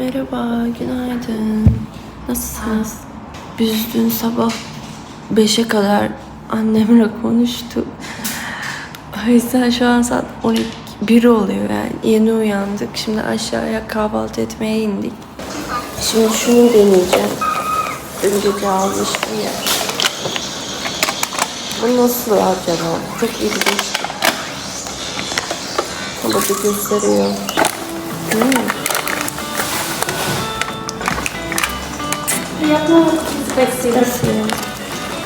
Merhaba, günaydın. Nasılsınız? Biz dün sabah 5'e kadar annemle konuştuk. O yüzden şu an saat 12, 1 oluyor yani. Yeni uyandık. Şimdi aşağıya kahvaltı etmeye indik. Şimdi şunu deneyeceğim. Dün gece almıştım ya. Bu nasıl acaba? Çok ilginç. Burada gösteriyor. Nasıl?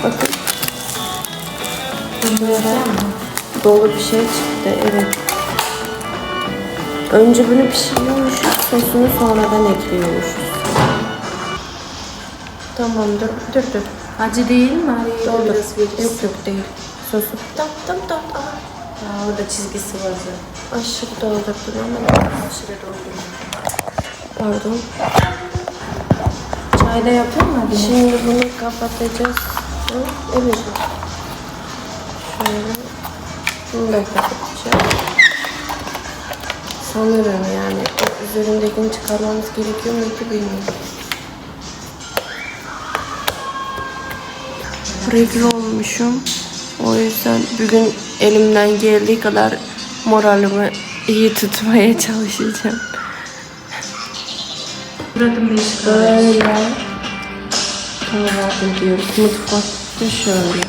Bakın. Dolu bir şey çıktı. Evet. Önce bunu pişiriyormuşuz. Sosunu sonradan ekliyormuşuz. Tamam dur dur. Acı değil mi? Veririz. Yok yok değil. Sosu. Tam tam tam. Aa, orada çizgisi var zaten. Aşırı doldurdum ama. Aşırı doldurma. Pardon. Mu abi? Şimdi bunu kapatacağız. Evet. Şöyle. Bunu da kapatacağım. Sanırım yani o üzerindekini çıkarmamız gerekiyor muydu bilmiyorum. Regl olmuşum. O yüzden bugün elimden geldiği kadar moralimi iyi tutmaya çalışacağım. Beşik Böyle kahvaltı ediyoruz. Mutfakta şöyle.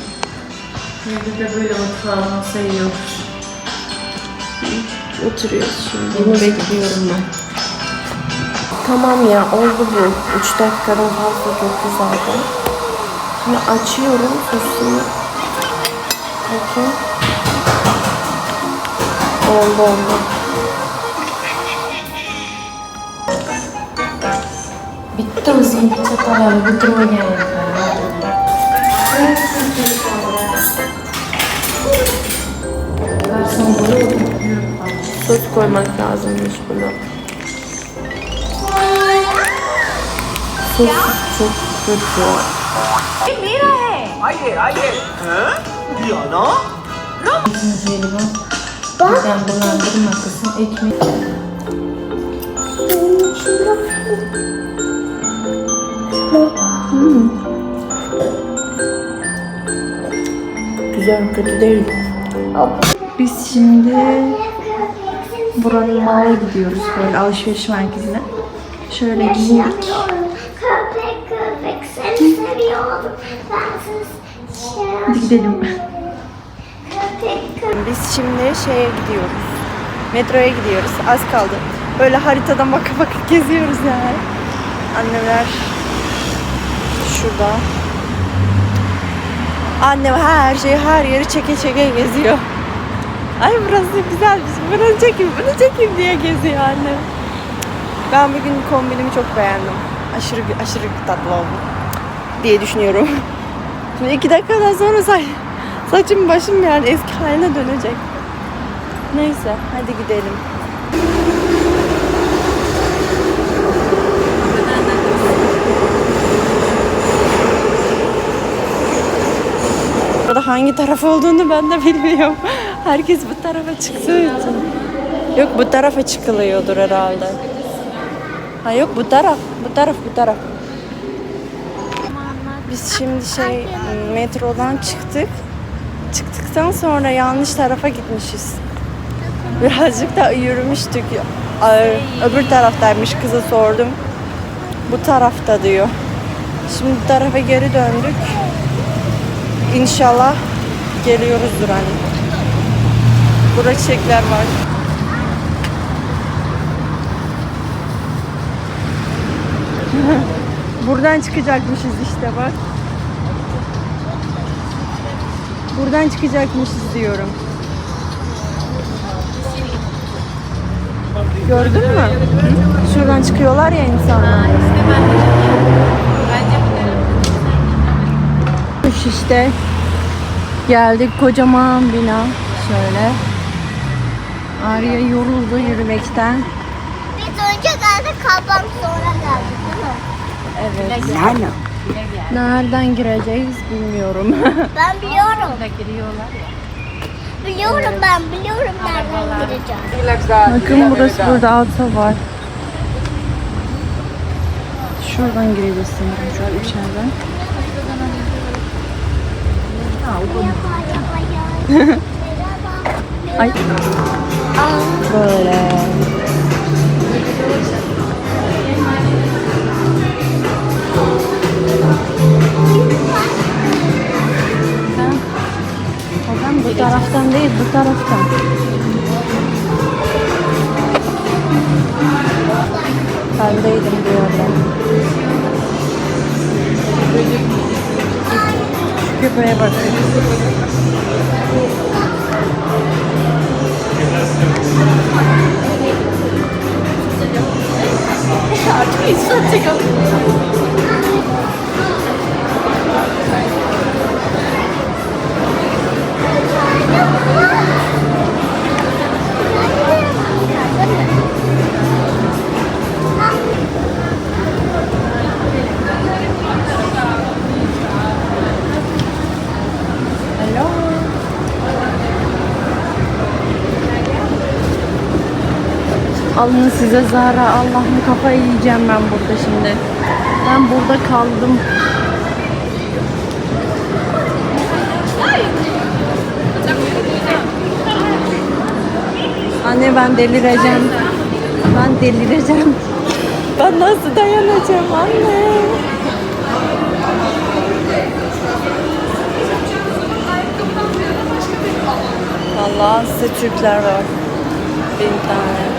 Evde de böyle mutfağın iyi olur. Oturuyoruz şimdi. Bunu bekliyorum ben. Tamam ya oldu bu. 3 dakikadan fazla çok güzeldi. Şimdi açıyorum sosunu. Bakın. Oldu oldu. Bitti mi? Senin çatalları bitirmeye gerek var. Garson bunu Sos koymak lazımmış buna. Sos çok kötü. आइए आइए हैं? दिया ना Zinciri var. Birden bulandırma kızım. Ekmek. Güzel kötü değil. Biz şimdi buranın mağara gidiyoruz böyle alışveriş merkezine. Şöyle giyindik. Köpek köpek seni seviyorum. Ben Hadi gidelim. Biz şimdi şeye gidiyoruz. Metroya gidiyoruz. Az kaldı. Böyle haritadan baka baka geziyoruz yani. Annemler şurada. Annem her şeyi her yeri çeke çeke geziyor. Ay burası güzelmiş. Bunu çekeyim, bunu çekeyim diye geziyor annem. Ben bugün kombinimi çok beğendim. Aşırı aşırı tatlı oldu diye düşünüyorum. Şimdi iki dakikadan sonra say saçım başım yani eski haline dönecek. Neyse hadi gidelim. Burada hangi taraf olduğunu ben de bilmiyorum. Herkes bu tarafa çıktığı için. Yok bu tarafa çıkılıyordur herhalde. Ha yok bu taraf, bu taraf, bu taraf. Biz şimdi şey metrodan çıktık. Çıktıktan sonra yanlış tarafa gitmişiz. Birazcık da yürümüştük. Öbür taraftaymış kıza sordum. Bu tarafta diyor. Şimdi bu tarafa geri döndük. İnşallah geliyoruzdur hani. Burada çiçekler var. Buradan çıkacakmışız işte bak. Buradan çıkacakmışız diyorum. Gördün mü? Şuradan çıkıyorlar ya insanlar. Kuş işte. Geldik kocaman bina. Şöyle. Arya yoruldu yürümekten. Biz önce geldik kabam sonra geldik değil mi? Evet. Nereden gireceğiz bilmiyorum. Ben biliyorum. Biliyorum ben biliyorum nereden gireceğim. Bakın burası burada alta var. Şuradan şu an içeriden. Ay. Böyle. Oradan bu taraftan değil, bu taraftan. Kaldaydım yerden. Şu köpeğe bak. Alın size Zara. Allah'ım kafayı yiyeceğim ben burada şimdi. Ben burada kaldım. Anne ben delireceğim. Ben delireceğim. Ben nasıl dayanacağım anne? Allah size Türkler var. Bin tane.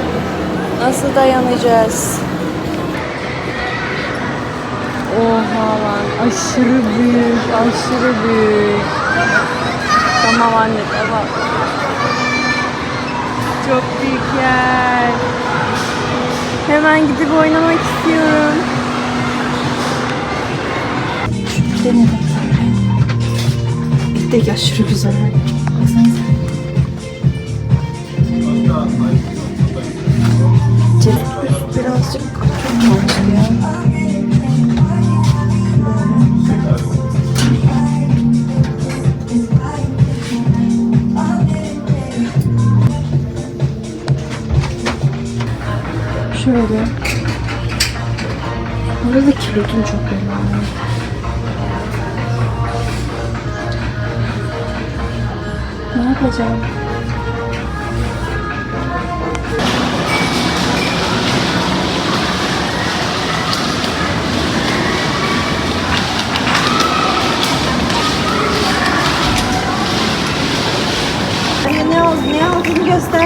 Nasıl dayanacağız? Oha lan aşırı büyük, aşırı büyük. Tamam anne tamam. Çok büyük yer. Hemen gidip oynamak istiyorum. Bir de aşırı güzel. Birazcık çok ya. Şöyle. Burada kilotun çok önemli. Ne yapacağım?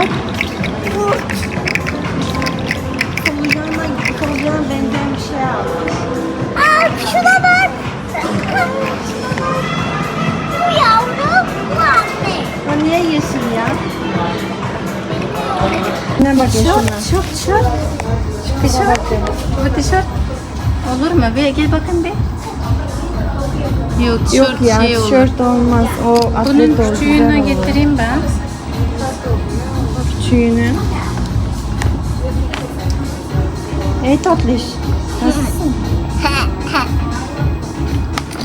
Aldın göster. Solucanla solucana benzeyen bir şey aldım. Aa şuna bak. Bu yavru bu anne. O niye yeşil ya? Ne bak şuna. Çok çok. Tişört. Bu tişört. Olur mu? Bir gel bakın bir. Yok Yok ya şey olur. tişört olmaz. O atlet Bunun olur. küçüğünü getireyim ben. Küçüğünü. Ey tatlış. Nasılsın?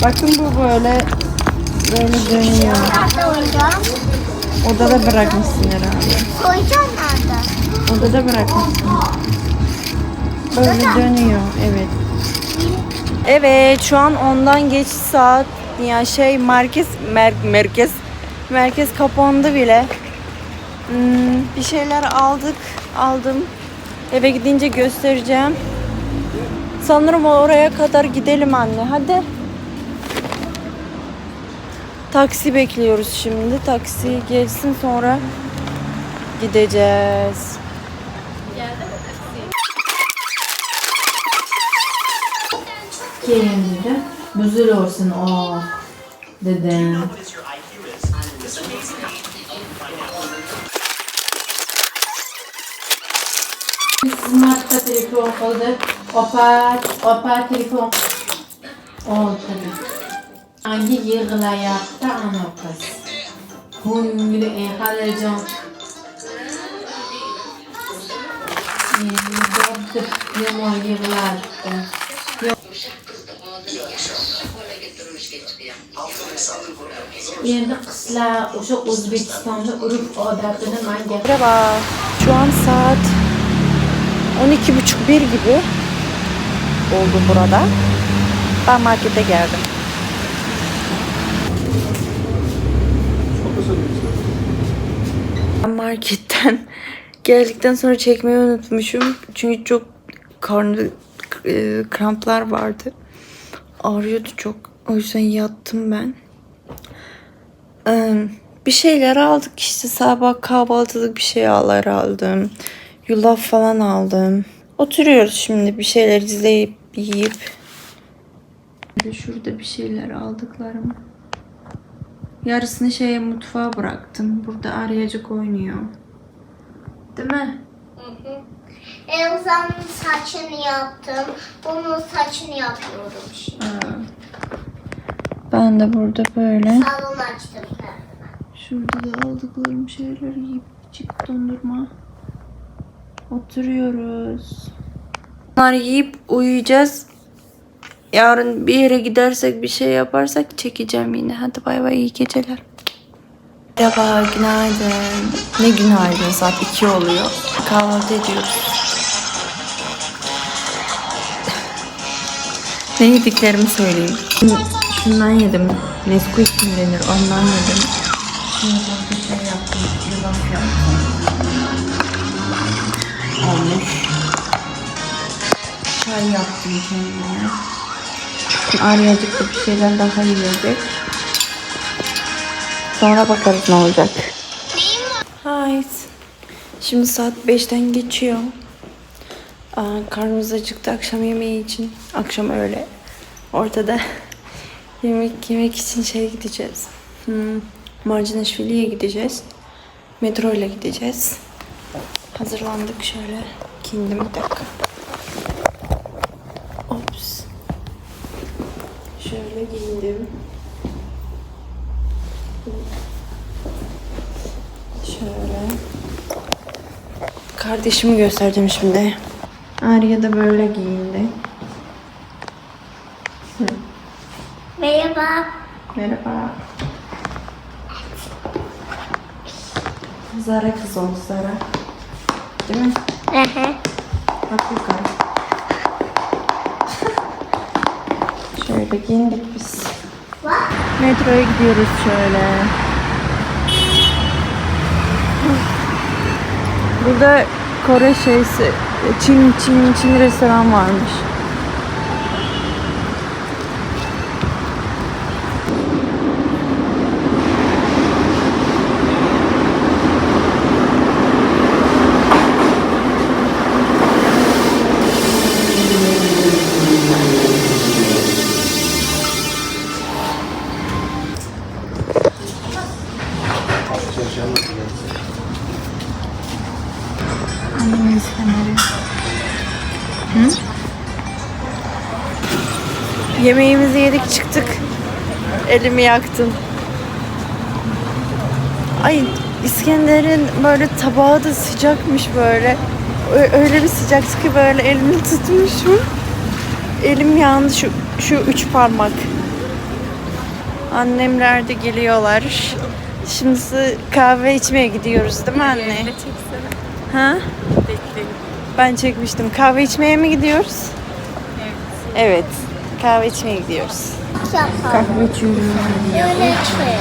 Bakın bu böyle böyle dönüyor. Odada bırakmışsın herhalde. Oyuncağım nerede? Odada bırakmışsın. Böyle dönüyor. Evet. Evet şu an ondan geç saat ya şey merkez mer- merkez merkez kapandı bile. Hmm, bir şeyler aldık aldım eve gidince göstereceğim. Sanırım oraya kadar gidelim anne hadi. Taksi bekliyoruz şimdi. Taksi gelsin sonra gideceğiz. Gelin dedi. Güzel olsun o dedim. Ka telefon oldu. Opa, opa telefon. Oldu. Hangi yığılayakta ana kız. Hungri e halacan. Dörtte yama yığılardı. Endi qizlar o'sha O'zbekistonda urf odatini manga Merhaba. Şu an saat 12.30 bir gibi. oldu burada. Ben markete geldim. Ben marketten geldikten sonra çekmeyi unutmuşum. Çünkü çok karnı e, kramplar vardı. Ağrıyordu çok. O yüzden yattım ben. Bir şeyler aldık işte sabah kahvaltılık bir şeyler aldım. Yulaf falan aldım. Oturuyoruz şimdi bir şeyler izleyip yiyip. Şurada bir şeyler aldıklarım. Yarısını şeye mutfağa bıraktım. Burada arayacak oynuyor. Değil mi? Elza'nın saçını yaptım. Bunun saçını yapıyorum şimdi. Ben de burada böyle. Salon açtım kendime. Şurada da aldıklarım şeyler yiyip içip dondurma. Oturuyoruz. Bunları yiyip uyuyacağız. Yarın bir yere gidersek bir şey yaparsak çekeceğim yine. Hadi bay bay iyi geceler. Merhaba günaydın. Ne günaydın saat 2 oluyor. Kahvaltı ediyoruz. ne yediklerimi söyleyeyim. Şundan yedim. Nesquik mi denir ondan yedim. Çay yaptım kendime. Aryacık da bir şeyler daha yiyecek. Sonra bakarız ne olacak. Hayır. Şimdi saat 5'ten geçiyor. Aa, karnımız acıktı akşam yemeği için. Akşam öyle ortada yemek yemek için şey gideceğiz. Hmm, Marcinaşvili'ye gideceğiz. Metro ile gideceğiz. Hazırlandık şöyle. Giyindim bir dakika. Şöyle giyindim. Şöyle. Kardeşimi göstereceğim şimdi. Arya da böyle giyindi. Merhaba. Merhaba. Zara kız oldu Zara. Değil mi? Hı hı. Bak yukarı. Şöyle giyindik biz. Metroya gidiyoruz şöyle. Burada Kore şeysi, Çin, Çin, Çin restoran varmış. Elimi yaktım. Ay İskender'in böyle tabağı da sıcakmış böyle. Öyle bir sıcaktı ki böyle elimi tutmuşum. Elim yandı şu şu üç parmak. Annemler de geliyorlar. Şimdi kahve içmeye gidiyoruz değil mi anne? Ha? Ben çekmiştim. Kahve içmeye mi gidiyoruz? Evet. Evet. Kahve içmeye gidiyoruz. Yapalım. Kahve içiyoruz. Böyle şey.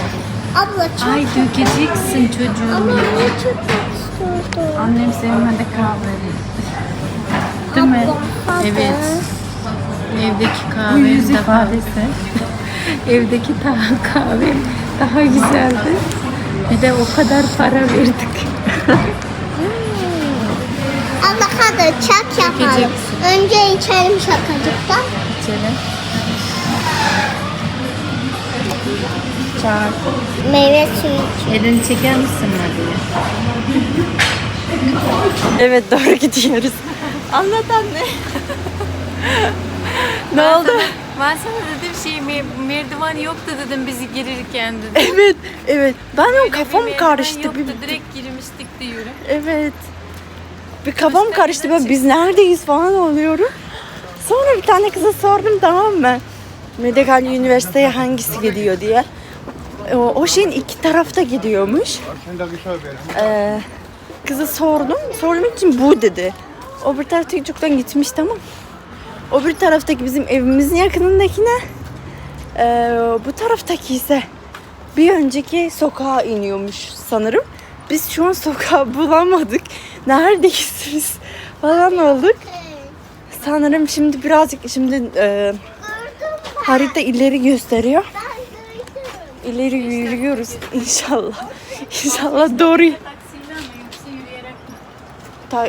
Abla çok Ay dökeceksin çocuğum Ama ya. ne çok istiyordu. Annem sevmedi kahve. Değil mi? Abla. Evet. Evdeki kahve yüz ifadesi. Evdeki ta- kahve daha güzeldi. Bir de o kadar para verdik. Abla hadi çak yapalım. Önce içelim şakacıktan. İçelim. Çağır. Meyve suyu. Elini çeker misin Nadia? Evet doğru gidiyoruz. Anlat anne. ne oldu? Ben sana dedim şey me- merdiven yoktu dedim bizi girirken dedim. Evet, evet. Ben Öyle bir kafam merdiven karıştı. Yoktu Bir, direkt girmiştik diyorum. evet. Bir kafam Üstten karıştı. Ben biz neredeyiz falan oluyorum. Sonra bir tane kıza sordum tamam mı? Medikal üniversiteye hangisi gidiyor diye. O, o şeyin iki tarafta gidiyormuş. Ee, kıza sordum. Sormak için bu dedi. O bir taraftaki çocuktan gitmiş tamam. O bir taraftaki bizim evimizin yakınındakine. Ee, bu taraftaki ise bir önceki sokağa iniyormuş sanırım. Biz şu an sokağı bulamadık. Neredesiniz falan olduk. Sanırım şimdi birazcık şimdi e, harita ileri gösteriyor. İleri yürüyoruz inşallah. İnşallah doğru. Taksiyle mi yoksa yürüyerek mi? Ta,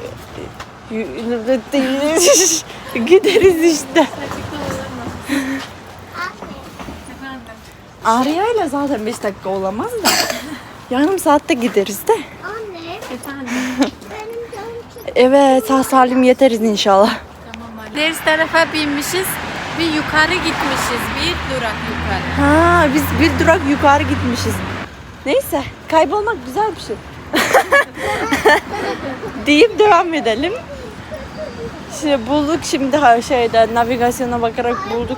gideriz işte. Efendim. Arya'yla zaten 5 dakika olamaz da. Yarım saatte gideriz de. Anne Efendim. benim canım çok Evet sağ salim yeteriz inşallah. Tamam. Ders tarafa binmişiz. Bir yukarı gitmişiz. Bir durak yukarı. Ha biz bir durak yukarı gitmişiz. Neyse kaybolmak güzel bir şey. Deyip devam edelim. Şimdi bulduk şimdi her şeyde navigasyona bakarak bulduk.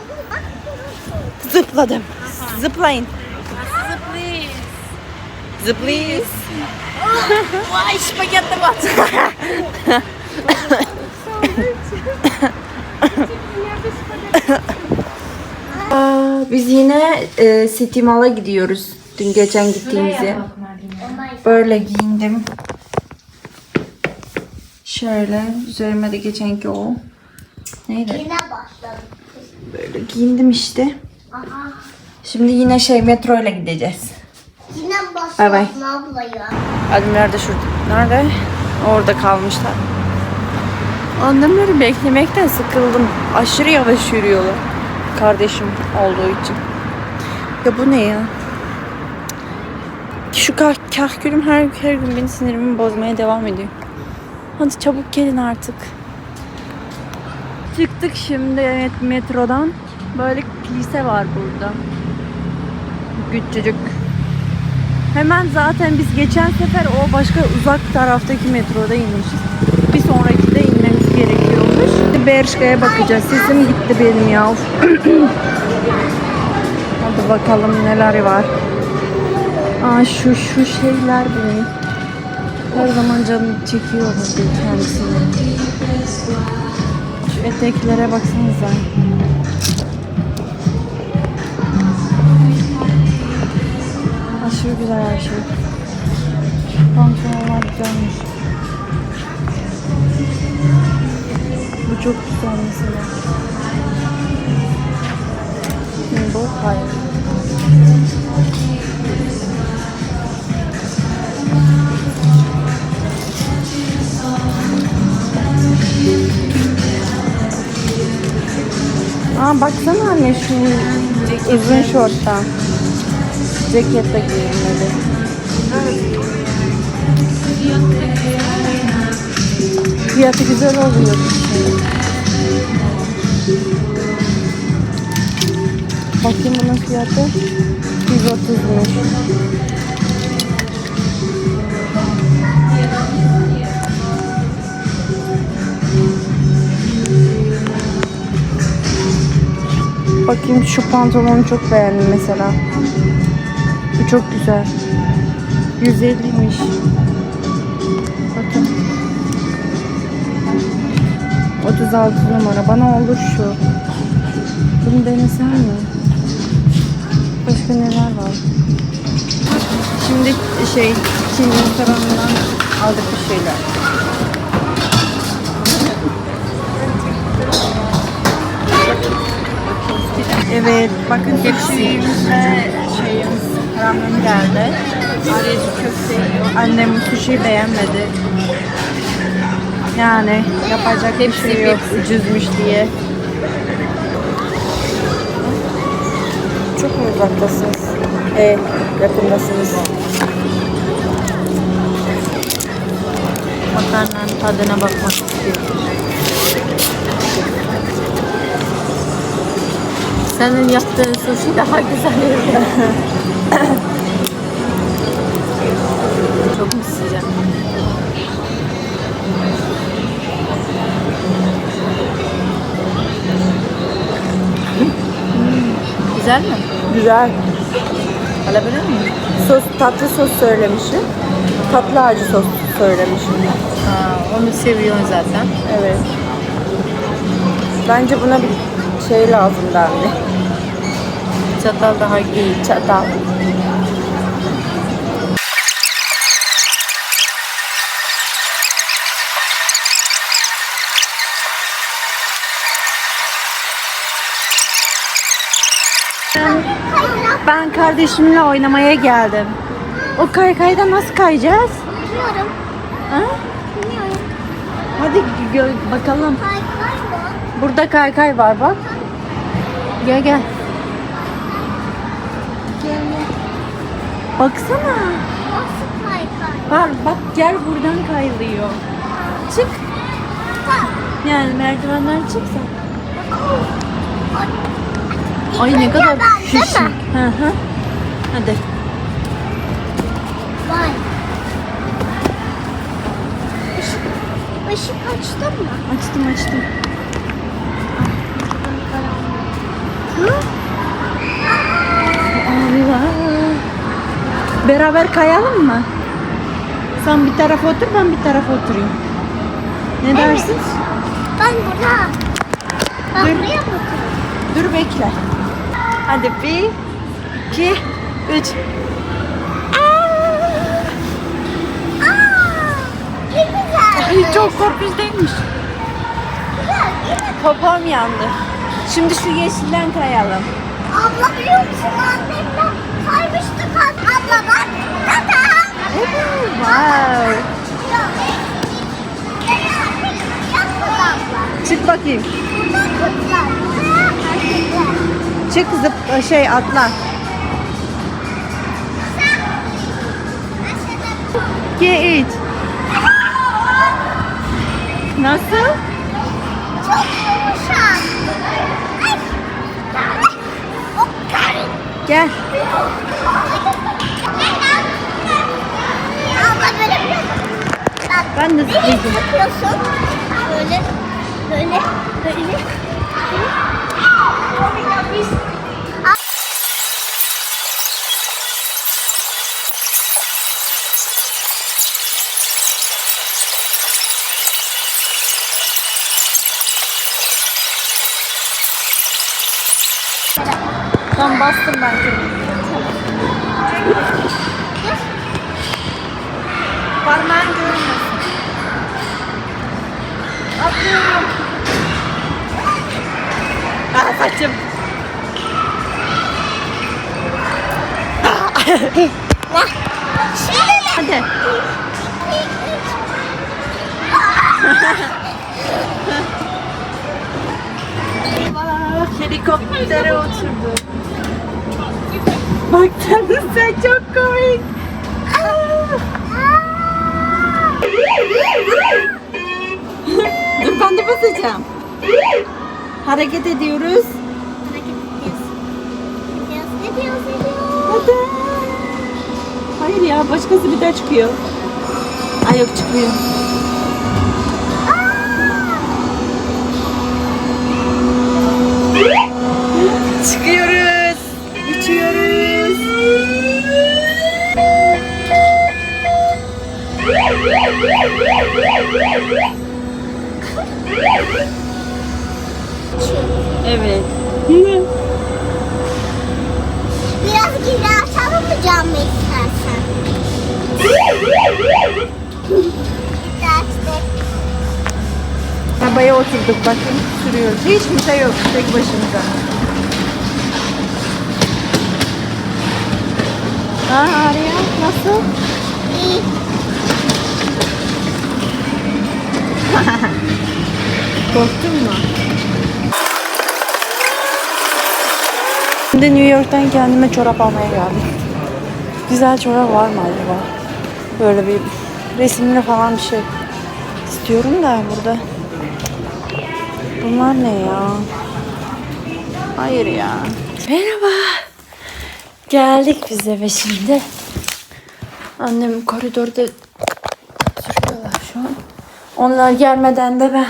Zıpladım. Zıplayın. Zıplayın. Zıplayız. Vay spagetti bat. Biz yine e, City Mall'a gidiyoruz. Dün geçen gittiğimizi. Böyle giyindim. Şöyle üzerime de geçenki o. Neydi? yine. Böyle giyindim işte. Aha Şimdi yine şey metro ile gideceğiz. yine Bay bay. başladı abla ya. Annemler de şurada. Nerede? Orada kalmışlar. Annemleri beklemekten sıkıldım. Aşırı yavaş yürüyorlar. Kardeşim olduğu için. Ya bu ne ya? Şu kah kahkülüm her, her gün beni sinirimi bozmaya devam ediyor. Hadi çabuk gelin artık. Çıktık şimdi evet metrodan. Böyle kilise var burada. Küçücük. Hemen zaten biz geçen sefer o başka uzak taraftaki metroda inmişiz. Bir sonraki de inmemiz Bershka'ya bakacağız. Sesim gitti benim ya. Hadi bakalım neler var. Aa şu şu şeyler benim. Her zaman canım çekiyor burada kendisini. Şu eteklere baksanıza. Aşırı güzel her şey. Pantolonlar güzelmiş. Çok güzel mesela. Şimdi bu hayır. Aa baksana anne şu uzun şorttan. Ceket de giyinmeli. Fiyatı güzel oluyor. Bakayım bunun fiyatı 130'muş. Bakayım şu pantolonu çok beğendim mesela. Bu çok güzel. 150'miş. 36 numara. Bana olur şu. Bunu denesem mi? Başka neler var? Şimdi şey Çin restoranından aldık bir şeyler. Evet, bakın hepsiyimizde şeyimiz ramen geldi. Arayacı köfte. Annem sushi beğenmedi. Yani yapacak bir şey yok ucuzmuş diye. Çok mu uzaktasınız? Evet, yakındasınız. Makarnanın tadına bakmak istiyorum. Senin yaptığın sushi daha güzel. Çok mu sıcak? Güzel mi? Güzel. Alabilir miyim? Sos, tatlı sos söylemişim. Tatlı acı sos söylemişim. Aa, onu seviyorsun zaten. Evet. Bence buna bir şey lazım dendi. Çatal daha iyi. Çatal. Ben kardeşimle oynamaya geldim. O kaykayda nasıl kayacağız? Bilmiyorum. Ha? Bilmiyorum. Hadi gö- bakalım. Kay kay mı? Burada kaykay var bak. Gel gel. Baksana. Nasıl kay kay? Var bak gel buradan kayılıyor. Çık. Yani merdivenden çıksa. Ay ne kadar mi? Hı hı. Hadi. Vay. Işık, ışık açtın mı? Açtım açtım. Allah. Beraber kayalım mı? Sen bir tarafa otur ben bir tarafa oturayım. Ne dersin? Ben burada. Ben Dur. buraya bakıyorum. Dur bekle. Hadi bir, iki, üç. Ay çok korkunç değilmiş. Popom yandı. Şimdi şu yeşilden kayalım. Abla biliyor musun annemle kaymıştık. Abla bak. Tata. Wow. Çık bakayım. Buradan kızlar. Çık zıp şey atla. Üç. Nasıl? Çok yumuşak. Gel. Böyle Ben de nereye zıplayacağım. yapıyorsun? Böyle, böyle, böyle. Tamam bastım ben. Parmağın görünmesin. Atlıyorum. Ah saçım. Hadi. Helikoptere oturdu. Bak sen çok komik. Dur ben de basacağım. Hareket ediyoruz. Hareket ediyoruz. Ediyoruz, ediyoruz, ediyoruz. Hadi. Hayır ya başkası bir daha çıkıyor. Ay yok çıkmıyor. Çıkıyoruz. Evet. Biraz geri açalım mı camı istersen? Arabaya oturduk bakın sürüyoruz. Hiç kimse yok tek başımıza. Ha Arya nasıl? İyi. Korktun mu? Şimdi New York'tan kendime çorap almaya geldim. Güzel çorap var mı acaba? Böyle bir resimli falan bir şey. İstiyorum da burada. Bunlar ne ya? Hayır ya. Merhaba. Geldik biz eve şimdi. Annem koridorda sürüyorlar şu an. Onlar gelmeden de ben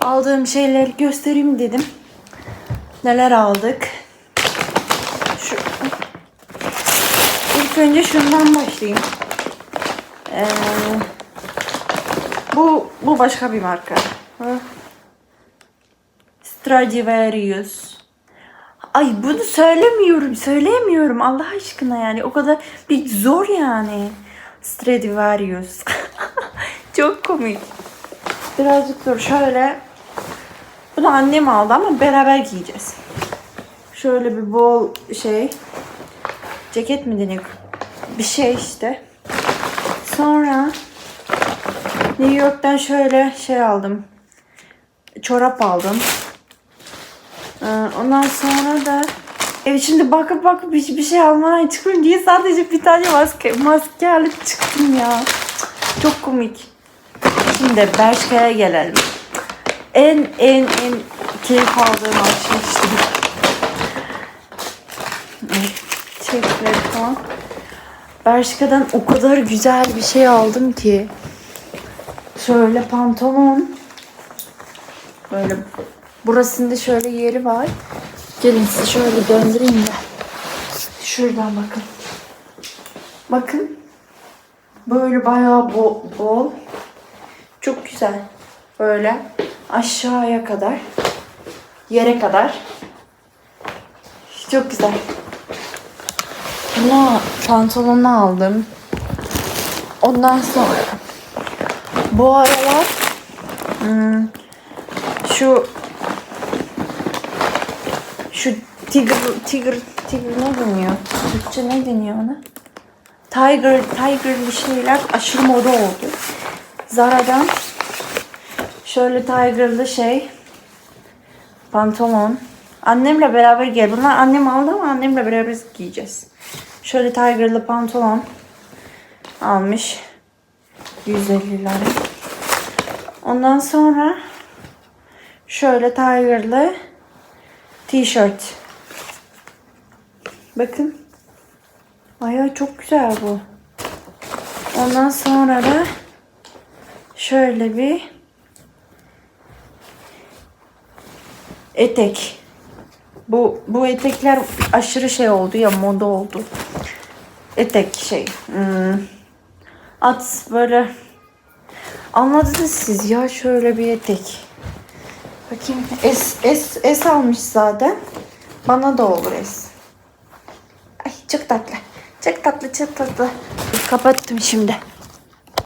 aldığım şeyleri göstereyim dedim. Neler aldık? Şu Önce şundan başlayayım. Ee, bu bu başka bir marka. Stradivarius. Ay bunu söylemiyorum, söyleyemiyorum Allah aşkına yani. O kadar bir zor yani. Stradivarius. Çok komik. Birazcık dur şöyle. Bunu annem aldı ama beraber giyeceğiz. Şöyle bir bol şey. Ceket mi deniyor? Bir şey işte. Sonra New York'tan şöyle şey aldım. Çorap aldım. Ee, Ondan sonra da evet şimdi bakıp bakıp hiçbir şey almadan çıkıyorum diye sadece bir tane maske, maske alıp çıktım ya. Çok komik. Şimdi Bershka'ya gelelim. En en en keyif aldığım alışverişti. Evet, Çiçekler falan. Bershka'dan o kadar güzel bir şey aldım ki. Şöyle pantolon. Böyle burasında şöyle yeri var. Gelin size şöyle döndüreyim de. Şuradan bakın. Bakın. Böyle bayağı bol, bol. Çok güzel. Böyle aşağıya kadar. Yere kadar. Çok güzel. Buna pantolonu aldım. Ondan sonra bu aralar hmm, şu şu tiger tiger tiger ne deniyor? Türkçe ne deniyor ona? Tiger tigerlı şeyler aşırı moda oldu. Zara'dan şöyle tigerlı şey pantolon. Annemle beraber gel. Bunlar annem aldı ama annemle beraber giyeceğiz. Şöyle tigerlı pantolon almış. 150 lira. Ondan sonra şöyle tigerlı tişört. Bakın. Ay çok güzel bu. Ondan sonra da şöyle bir etek. Bu bu etekler aşırı şey oldu ya moda oldu. Etek şey. hmm, At böyle anladınız siz ya şöyle bir etek. Bakayım S, S, S almış zaten. Bana da olur S. Ay çok tatlı. Çok tatlı çok tatlı. Kapattım şimdi.